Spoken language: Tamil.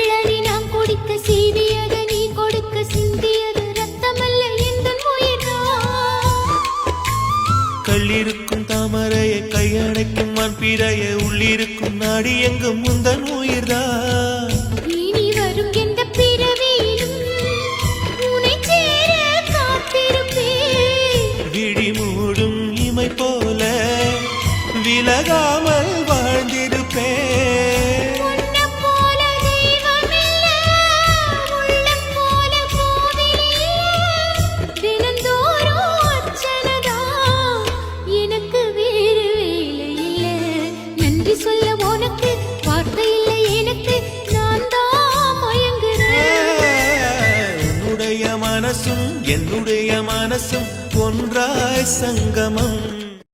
கிளறி நாம் குடிக்க சீவியது நீ கொடுக்க சிந்தியது ரத்தமல்ல எந்தன் கல்லிருக்கும் தாமரைய கையடைக்கும் மண் பிறைய உள்ளிருக்கும் நாடி எங்கும் முந்தன் உயிர்தா? இனி இமை போல விலகாமல் வாழ்ந்திருப்பேன். நன்றி சொல்ல உனக்கு வார்த்தை இல்லை எனக்கு. நான் தான் மயங்குறேன். உன்னுடைய மனசும் என்னுடைய மனசும் ஒன்றாய் சங்கமம்.